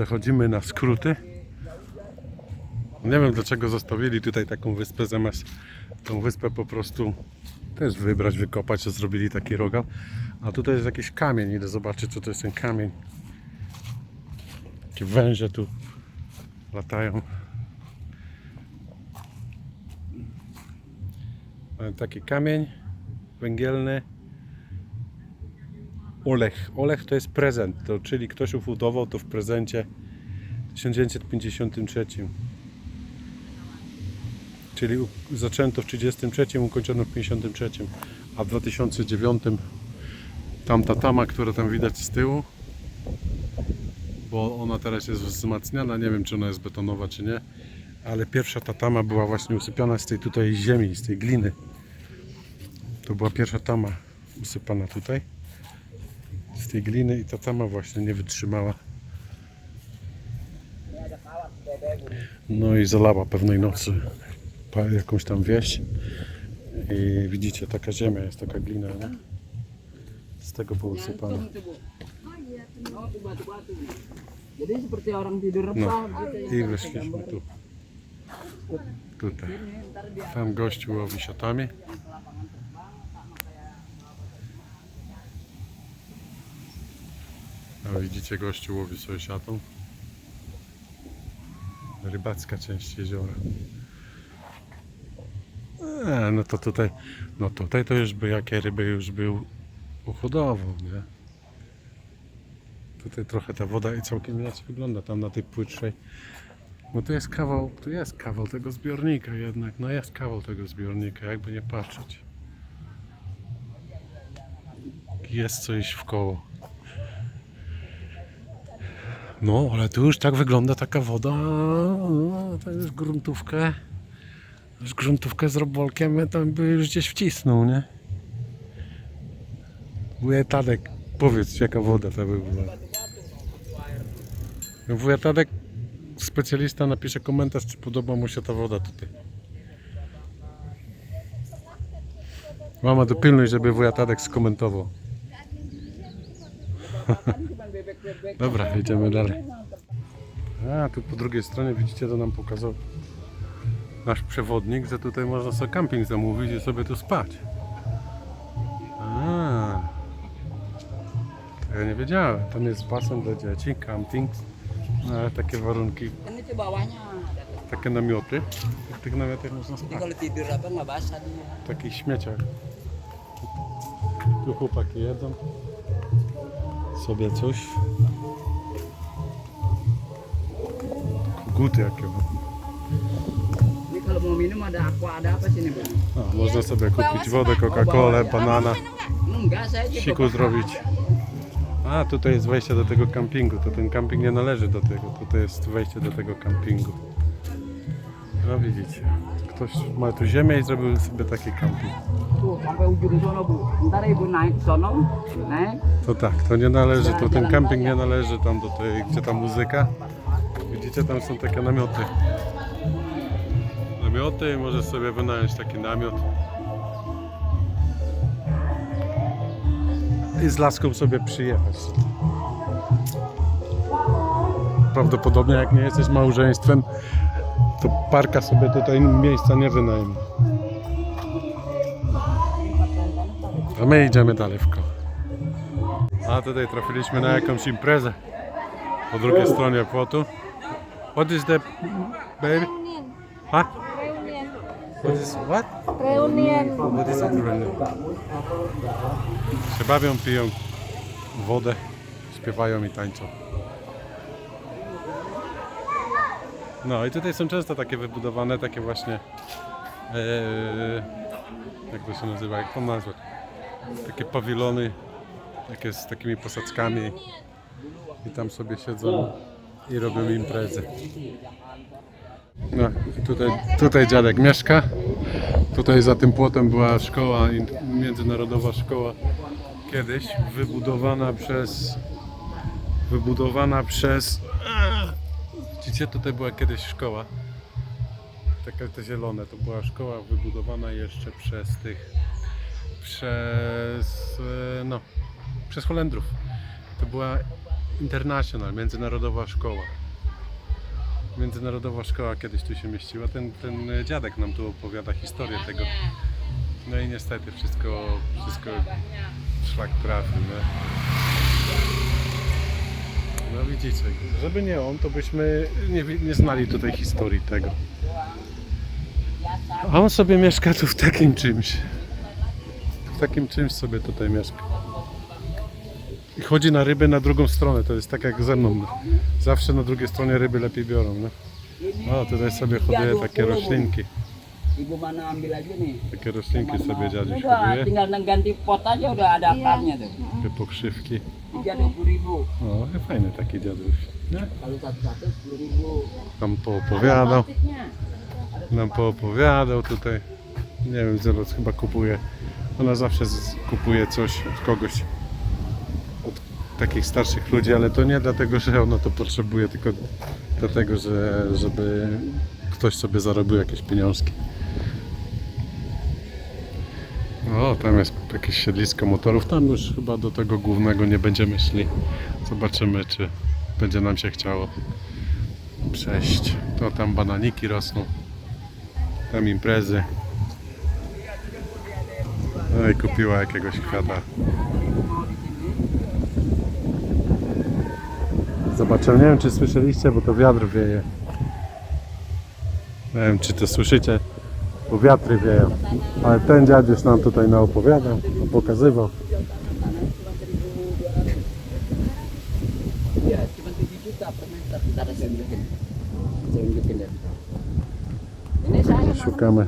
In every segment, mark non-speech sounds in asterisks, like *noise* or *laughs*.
przechodzimy na skróty. Nie wiem dlaczego zostawili tutaj taką wyspę zamiast tą wyspę po prostu też wybrać, wykopać, że zrobili taki rogal. A tutaj jest jakiś kamień, idę zobaczyć co to jest ten kamień. Takie węże tu latają. Mamy taki kamień węgielny. Olech. Olech to jest prezent, to, czyli ktoś ufundował to w prezencie w 1953. Czyli zaczęto w 1933, ukończono w 1953, a w 2009 tamta tama, która tam widać z tyłu, bo ona teraz jest wzmacniana, nie wiem czy ona jest betonowa czy nie, ale pierwsza ta tama była właśnie usypiana z tej tutaj ziemi, z tej gliny. To była pierwsza tama usypana tutaj z tej gliny i ta tama właśnie nie wytrzymała. No i zalała pewnej nocy jakąś tam wieś i widzicie taka ziemia jest, taka glina, nie? Z tego tidur No i weszliśmy tu. Tutaj. Tam gościu łowi siatami. A widzicie gościu łowi sobie siatą. Rybacka część jeziora. E, no to tutaj, no tutaj to już by jakie ryby już był uhodował, nie? Tutaj trochę ta woda i całkiem inaczej wygląda tam na tej płytszej. No tu jest kawał, tu jest kawał tego zbiornika jednak, no jest kawał tego zbiornika, jakby nie patrzeć. Jest co iść w koło. No, ale tu już tak wygląda taka woda, no, to już gruntówkę, już gruntówkę z robolkiem ja tam by już gdzieś wcisnął, nie? Wuja Tadek, powiedz jaka woda to by była. No, Wuja Tadek, specjalista napisze komentarz, czy podoba mu się ta woda tutaj. Mama dopilnuj, żeby wuja Tadek skomentował. *laughs* Dobra, idziemy dalej. A, tu po drugiej stronie widzicie, to nam pokazał nasz przewodnik, że tutaj można sobie camping zamówić i sobie tu spać. A, ja nie wiedziałem. Tam jest basen dla dzieci, camping, no, ale takie warunki, takie namioty. W tych namiotach można spać. W takich śmieciach. Tu chłopaki jedzą sobie coś. Guty jakie. Bang? A, można sobie kupić wodę, Coca-Colę, banana, siku zrobić. A, tutaj jest wejście do tego kampingu. To ten kamping nie należy do tego. Tutaj jest wejście do tego kampingu. No widzicie. Ktoś ma tu ziemię i zrobił sobie taki kamping. To tak, to nie należy, to ten camping nie należy tam do tej, gdzie ta muzyka. Widzicie, tam są takie namioty. Namioty i możesz sobie wynająć taki namiot. I z laską sobie przyjechać. Prawdopodobnie jak nie jesteś małżeństwem, to parka sobie tutaj miejsca nie wynajmie. A my idziemy dalej w koło. A tutaj trafiliśmy na jakąś imprezę po drugiej stronie płotu. What is the baby? Reunion. Huh? Reunion. What is what? Reunion. What is it? Się bawią, piją wodę, śpiewają i tańczą. No i tutaj są często takie wybudowane, takie właśnie e, jak to się nazywa, jak to nazwać? Takie pawilony, takie z takimi posadzkami i tam sobie siedzą i robią imprezy. No tutaj, tutaj dziadek mieszka. Tutaj za tym płotem była szkoła, międzynarodowa szkoła kiedyś wybudowana przez wybudowana przez widzicie tutaj była kiedyś szkoła taka te zielone to była szkoła wybudowana jeszcze przez tych przez e, no przez Holendrów to była International, międzynarodowa szkoła. Międzynarodowa szkoła kiedyś tu się mieściła. Ten, ten dziadek nam tu opowiada historię tego. No i niestety wszystko, wszystko szlak trafił. No. No widzicie, żeby nie on, to byśmy nie, nie znali tutaj historii tego. A on sobie mieszka tu w takim czymś. W takim czymś sobie tutaj mieszka. I chodzi na ryby na drugą stronę, to jest tak jak ze mną. Zawsze na drugiej stronie ryby lepiej biorą. No. Tutaj sobie hoduje takie roślinki. Ibu mana ambil aja nih. Takie roślinki sobie dziadziuś Udah, hoduje. tinggal ganti pot aja udah ada Iya. akarnya tuh. Takie pokrzywki. Tiga puluh ribu. O, fajny taki dziaduś. Nie? Kalau satu-satu sepuluh ribu. Nam poopowiadał. Nam poopowiadał tutaj. Nie wiem, Zelos chyba kupuje. Ona zawsze z- kupuje coś od kogoś. Od takich starszych ludzi, ale to nie dlatego, że ona to potrzebuje, tylko dlatego, że żeby ktoś sobie zarobił jakieś pieniążki. O, tam jest jakieś siedlisko motorów. Tam już chyba do tego głównego nie będziemy szli. Zobaczymy, czy będzie nam się chciało przejść. To tam bananiki rosną. Tam imprezy. No i kupiła jakiegoś kwiata. Zobaczymy, nie wiem czy słyszeliście, bo to wiatr wieje. Nie wiem czy to słyszycie, bo wiatry wieją. Ale ten dziadziuś nam tutaj naopowiadał, pokazywał. Iya, cuma 7 juta per meter. Ntar saya unjukin. Saya unjukin deh. Ini saya Szukamy.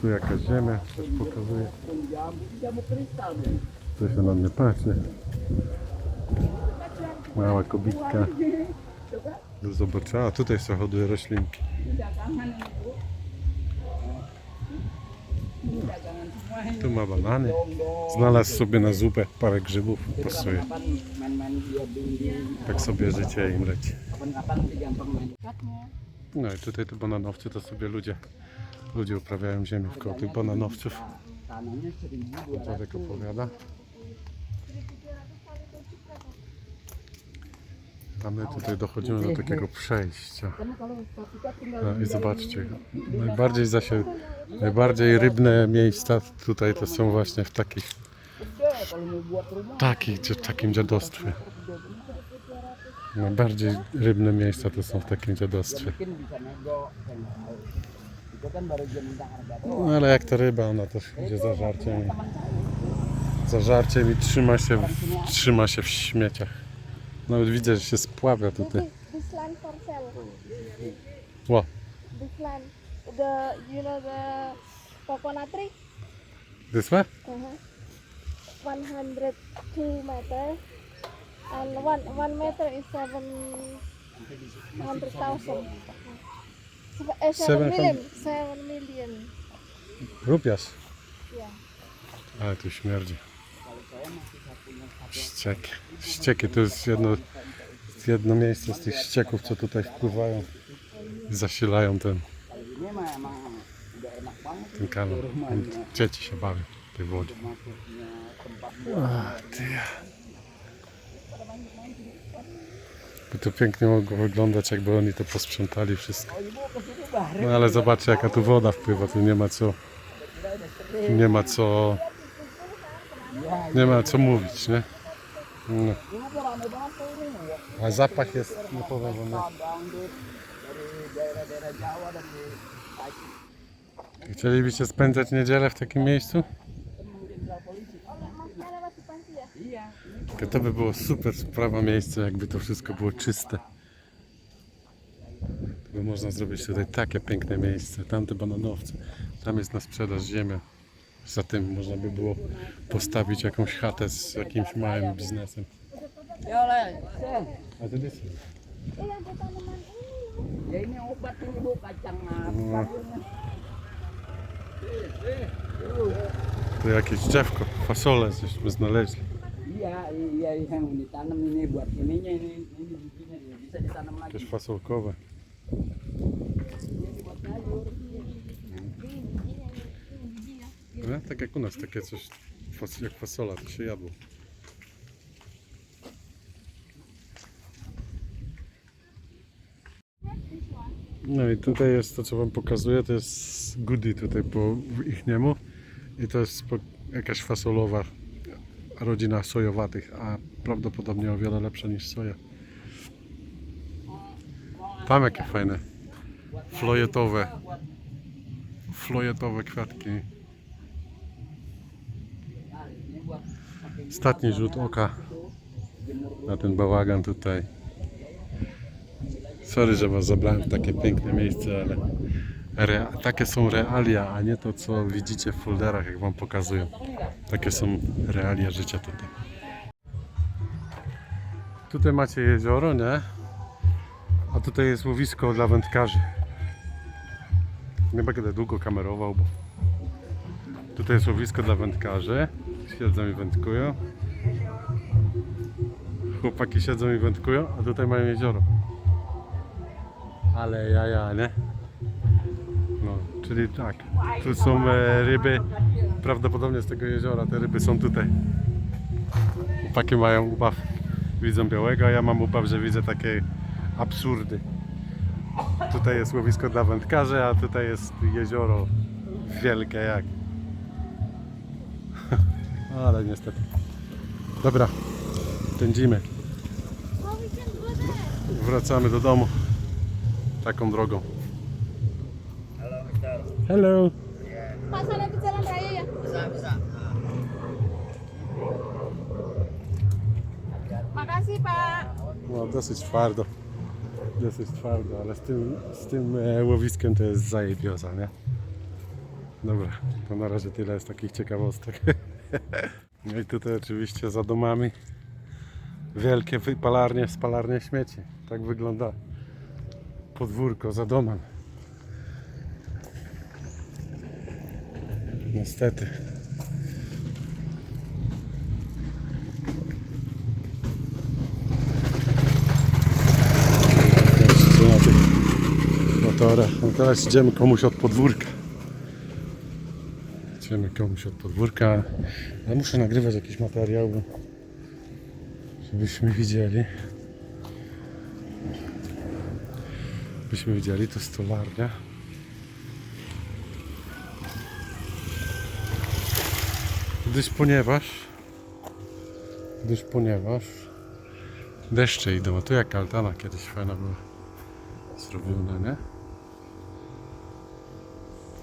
Tu jakaś ziemia, coś pokazuje. Tu się na mnie patrzy. Mała kobitka. Do zobaczenia. A tutaj sobie hoduje roślinki. Dagangan ini bu. Ini dagangan semua ini. Tu ma banany. Znalazł sobie na zupę parę grzybów. Pasuje. Tak sobie życie im leci. No i tutaj te bananowcy to sobie ludzie ludzie uprawiają ziemię w koło tych bananowców. Tanahnya 1200. Dziadek opowiada. A my tutaj dochodzimy do takiego przejścia. No i zobaczcie, najbardziej zasie, najbardziej rybne miejsca tutaj to są właśnie w takich, takich, dzia- takim dziadostwie. Najbardziej rybne miejsca to są w takim dziadostwie. No ale jak ta ryba, ona też idzie za żarciem. Za żarciem i trzyma się, w, trzyma się w śmieciach. Nawet widzę, że się spławia tutaj. This land for sale. Ło, This land. The you know the coconut tree. this way? Uh-huh. 102 meter. And one one meter is seven hundred thousand. Uh, seven 700. million. Seven million. Rupiasz. Yeah. Ale tu śmierdzi. Ścieki. Ścieki to jest jedno, jedno miejsce z tych ścieków, co tutaj wpływają i zasilają ten, ten kanał. Dzieci się bawią w tej wodzie. By to pięknie mogło wyglądać, jakby oni to posprzątali wszystko. No ale zobaczcie, jaka tu woda wpływa. Tu nie ma co, nie ma co, nie ma co mówić, nie? No. A zapach jest, nie powiem wam, jak- Dangdut dari daerah-daerah Jawa dan di Chcielibyście spędzać niedzielę w takim miejscu? To by było super sprawa miejsce, jakby to wszystko było czyste. To by można zrobić tutaj takie piękne miejsce. Tamte bananowce. Tam jest na sprzedaż ziemia. Za tym można by było postawić jakąś chatę z jakimś małym biznesem. A bu kacang No. To jakieś drzewko, fasolę żeśmy znaleźli. Iya, iya yang ditanam ini buat ininya ini ini bijinya bisa ditanam lagi. Nie? Tak jak u nas, takie coś jak fasola, to się jadło. No i tutaj jest to, co Wam pokazuję, to jest goody tutaj po ich niemu i to jest jakaś fasolowa rodzina sojowatych, a prawdopodobnie o wiele lepsza niż soja. Tam jakie fajne, flojetowe, flojetowe kwiatki. Ostatni rzut oka na ten bałagan tutaj. Sorry, że Was zabrałem w takie piękne miejsce, ale takie są realia, a nie to, co widzicie w folderach, jak Wam pokazują. Takie są realia życia tutaj. Tutaj macie jezioro, nie? A tutaj jest łowisko dla wędkarzy. Nie będę długo kamerował, bo tutaj jest łowisko dla wędkarzy. Siedzą i wędkują. Chłopaki siedzą i wędkują, a tutaj mają jezioro. Ale jaja, nie? No, czyli tak. Tu są e, ryby. Prawdopodobnie z tego jeziora te ryby są tutaj. Chłopaki mają ubaw. Widzą białego, a ja mam ubaw, że widzę takie absurdy. Tutaj jest łowisko dla wędkarzy, a tutaj jest jezioro wielkie jak. Ale niestety. Dobra, pędzimy. Wracamy do domu. Taką drogą. Hello. Pak, sana di jalan raya ya? Makasih, Pak. No dosyć twardo. Dosyć twardo, ale z tym, z tym e, łowiskiem to jest zajebioza, nie? Dobra, to na razie tyle z takich ciekawostek. *laughs* No i tutaj oczywiście za domami wielkie wypalarnie, spalarnie śmieci. Tak wygląda podwórko za domem. Niestety. Na tych motorach. No teraz idziemy komuś od podwórka. Idziemy komuś od podwórka. Ale muszę nagrywać jakiś materiał, żebyśmy widzieli. Byśmy widzieli, to stolarnia. Gdyż ponieważ gdyż ponieważ deszcze idą, a tu jak altana kiedyś fajna była zrobiona, nie?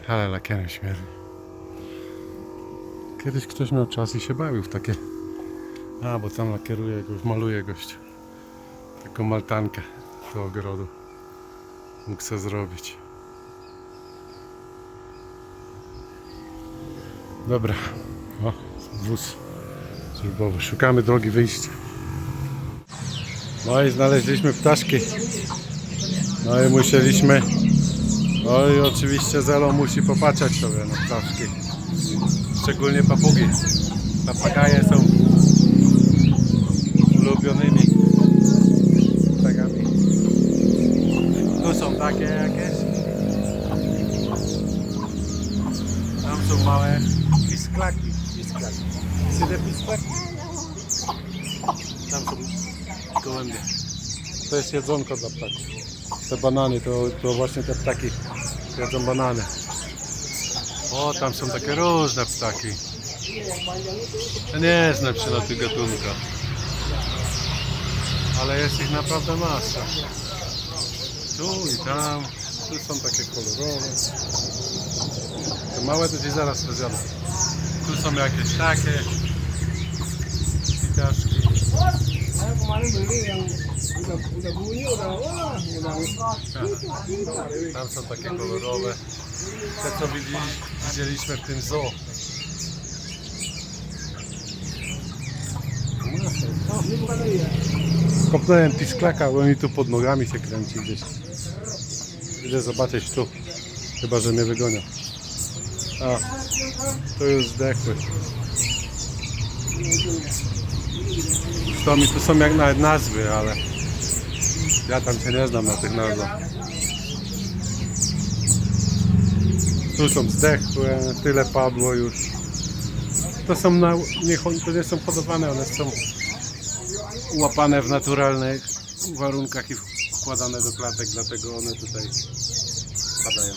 Ale lakierem śmierdzi. Kiedyś ktoś miał czas i się bawił w takie a, bo tam lakieruje, go, maluje gość. Taką maltankę do ogrodu. Mógł sobie zrobić. Dobra. O, wóz służbowy szukamy drogi wyjścia. No i znaleźliśmy ptaszki. No i musieliśmy no i oczywiście Zelo musi popatrzeć sobie na ptaszki szczególnie papugi. Papagaje są ulubionymi ptakami. Tu są takie jakieś. Tam są małe pisklaki. Pisklaki. The pisklaki. Tam są gołębie. To jest jedzonko dla ptaków. Te banany to, to właśnie te ptaki jedzą banany o tam są takie różne ptaki. Ja nie znam się na tych gatunkach. Ale jest ich naprawdę masa. Tu i tam. Tu są takie kolorowe. Te małe to ci zaraz rozjadę tu są jakieś takie ptaszki. Udah Tam są takie kolorowe. Te co widzi, widzieliśmy w tym zoo. Kopnąłem pisklaka, bo mi tu pod nogami się kręci gdzieś. Idę zobaczyć tu. Chyba, że mnie wygonią. A, to już zdechły. To mi tu są jak nawet nazwy, ale ja tam się nie znam na tych nazwach. Tu są zdechłe, tyle padło już. To są na, nie, to nie są hodowane, one są łapane w naturalnych warunkach i wkładane do klatek, dlatego one tutaj padają.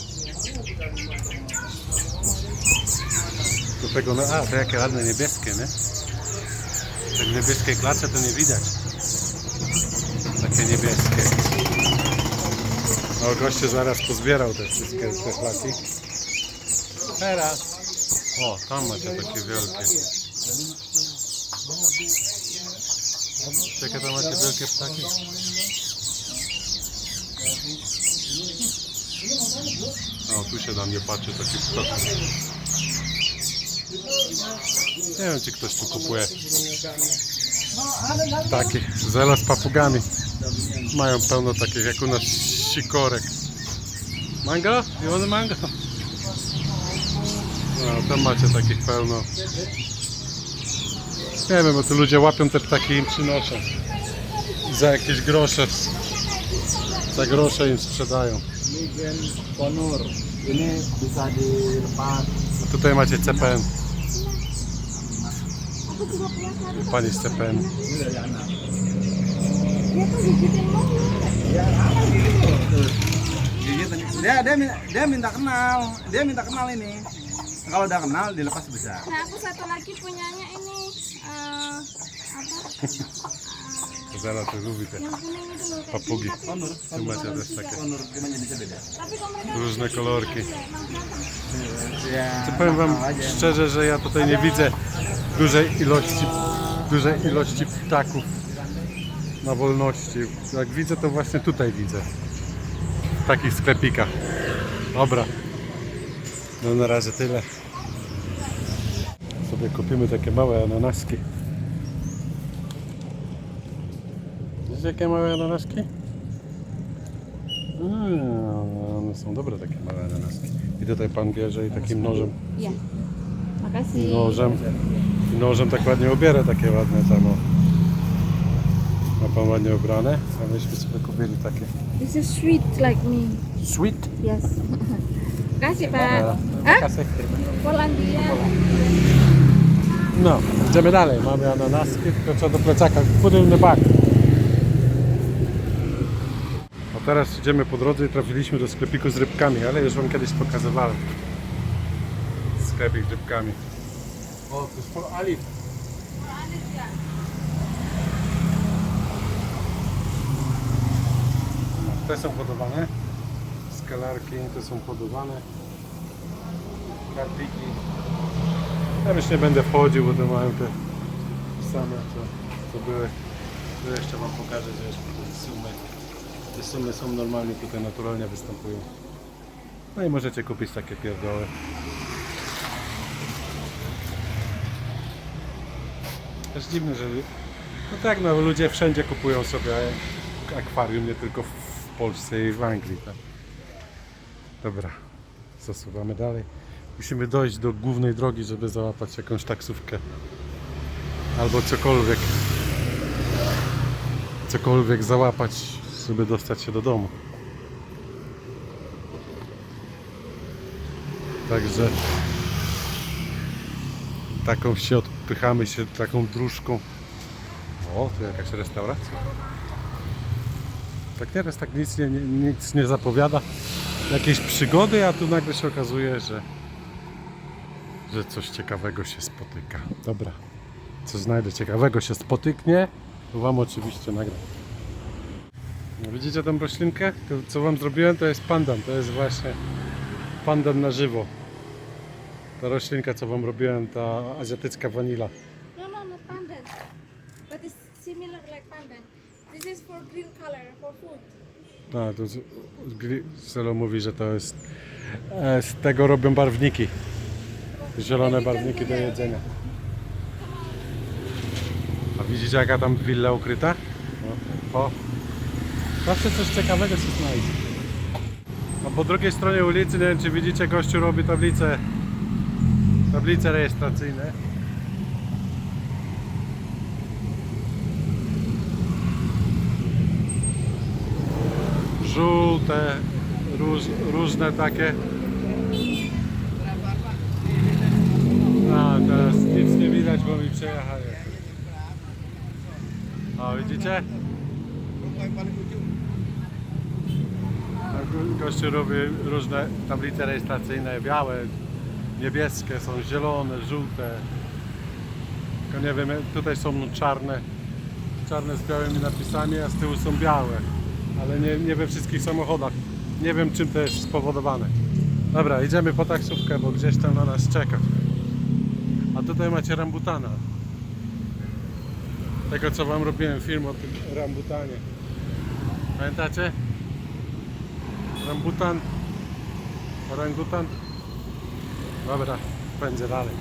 Do tego, no, a, to jakie ładne niebieskie, nie? Tak niebieskie klacze to nie widać. Takie niebieskie. No, goście zaraz pozbierał te wszystkie te. Teraz. O, tam macie takie wielkie. Jakie tam macie wielkie ptaki? O, tu się na mnie patrzy taki ptak. Nie wiem, czy ktoś tu kupuje takie zelo z papugami. Mają pełno takich jak u nas sikorek. Mango? You want a? No, tam macie takich pełno. Nie wiem, bo tu ludzie łapią te ptaki i im przynoszą. Za jakieś grosze. Za grosze im sprzedają. A tutaj macie satu. Pani z anak. Dia. Dia dia minta kenal. Dia minta kenal ini. Kalau udah kenal dilepas bisa. Nah aku satu lagi punyanya ini eh apa? Zela to lubi te Yang kuning itu loh. kayak papugi. macie też takie różne kolorki. Czy powiem wam szczerze, że ja tutaj nie widzę dużej ilości, dużej ilości ptaków na wolności. Jak widzę, to właśnie tutaj widzę. W takich sklepikach. Dobra. No na razie tyle. Sobie kupimy takie małe ananaski. Widzicie jakie małe ananaski? Mm, one są dobre takie małe ananaski. I tutaj pan bierze i takim nożem nożem, nożem tak ładnie ubiera takie ładne tam o. Ma pan ładnie ubrane, a myśmy sobie kupili takie This is sweet like me. sweet. Yes. *laughs* Dobra, Pak. Ah, kasy. Polandia. No, idziemy dalej. Mamy ananaski, tylko co do plecaka. The back. A teraz idziemy po drodze i trafiliśmy do sklepiku z rybkami, ale już wam kiedyś pokazywałem. Sklepik z rybkami. O, to jest for Ali. Te są podawane. Skalarki te są podawane. Karpiki. Ja już nie będę wchodził, bo to mają te same co, co były. Tu jeszcze wam pokażę, że te sumy. Te sumy są normalnie tutaj naturalnie występują. No i możecie kupić takie pierdoły. Też dziwne, że no tak, no ludzie wszędzie kupują sobie akwarium, nie tylko w Polsce i w Anglii. Tak? Dobra, zasuwamy dalej. Musimy dojść do głównej drogi, żeby załapać jakąś taksówkę. Albo cokolwiek. Cokolwiek załapać, żeby dostać się do domu. Także taką się odpychamy się taką dróżką. O, tu jakaś restauracja. Tak nieraz tak nic nie, nic nie zapowiada. Jakieś przygody, a tu nagle się okazuje, że że coś ciekawego się spotyka. Dobra, co znajdę ciekawego się spotyknie, to Wam oczywiście nagram. No, widzicie tą roślinkę? To, co Wam zrobiłem, to jest pandan. To jest właśnie pandan na żywo. Ta roślinka, co Wam robiłem, ta azjatycka wanila. No, no, no, pandan. But it's similar like pandan. This is for green color, for food. A, tu z- Gri- Selo mówi, że to jest... E, z tego robią barwniki. Zielone barwniki do jedzenia. A widzicie jaka tam willa ukryta? O, o. Zawsze coś ciekawego się znajdzie. A po drugiej stronie ulicy, nie wiem czy widzicie, gościu robi tablice tablice rejestracyjne. Żółte, róż, różne takie. A teraz nic nie widać, bo mi przejechali. O, widzicie? A, gó- Gościu robi różne tablice rejestracyjne, białe, niebieskie, są zielone, żółte. Tylko nie wiem, tutaj są czarne, czarne z białymi napisami, a z tyłu są białe. Ale nie, nie we wszystkich samochodach. Nie wiem czym to jest spowodowane. Dobra, idziemy po taksówkę, bo gdzieś tam na nas czeka. A tutaj macie rambutana. Tego co wam robiłem film o tym rambutanie. Pamiętacie? Rambutan. Orangutan. Dobra, będzie dalej.